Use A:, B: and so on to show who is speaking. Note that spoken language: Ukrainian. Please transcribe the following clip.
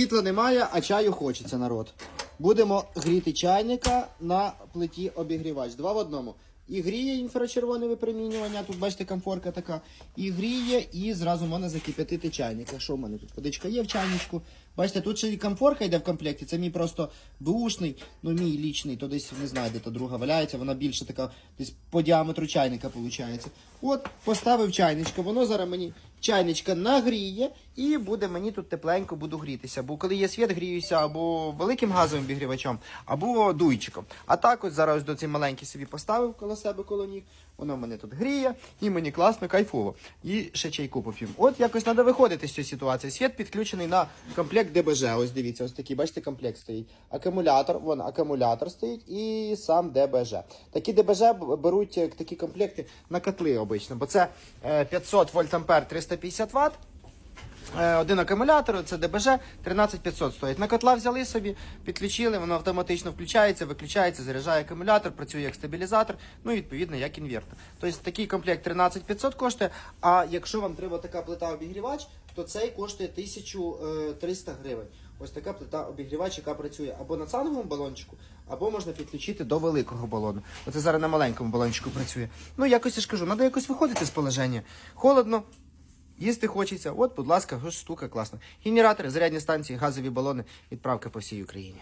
A: Світла немає, а чаю хочеться, народ. Будемо гріти чайника на плиті обігрівач. Два в одному. І гріє інфрачервоне випромінювання, тут бачите, комфорка така. І гріє, і зразу можна закип'ятити чайник. А що в мене тут? Водичка є в чайничку. Бачите, тут ще і комфорка йде в комплекті. Це мій просто бушний, ну мій лічний, то десь не знаю, де та друга валяється. Вона більше така десь по діаметру чайника виходить. От, поставив чайничка, воно зараз мені чайничка нагріє і буде мені тут тепленько буду грітися. Бо коли є світ, гріюся або великим газовим обігрівачем, або дуйчиком. А так ось зараз ось до цей маленький собі поставив коло себе коло ніг. Воно мене тут гріє, і мені класно, кайфово. І ще чайку поп'ю. От якось треба виходити з цієї ситуації. Світ підключений на комплект ДБЖ. Ось дивіться, ось такий, бачите, комплект стоїть. Акумулятор, вон акумулятор стоїть і сам ДБЖ. Такі ДБЖ беруть е, такі комплекти на котли обично, бо це е, 500 вольт ампер 350 Вт. Е, Один акумулятор, це ДБЖ, 13500 стоїть. На котла взяли собі, підключили, воно автоматично включається, виключається, заряджає акумулятор, працює як стабілізатор, ну і відповідно як інвертор. Тобто такий комплект 13500 коштує. А якщо вам треба така плита обігрівач, то цей коштує 1300 гривень. Ось така плита обігрівач, яка працює або на цановому балончику, або можна підключити до великого балону. Оце зараз на маленькому балончику працює. Ну якось я ж кажу, треба якось виходити з положення. Холодно, Їсти хочеться. От, будь ласка, штука класна. Генератори, зарядні станції, газові балони, відправка по всій Україні.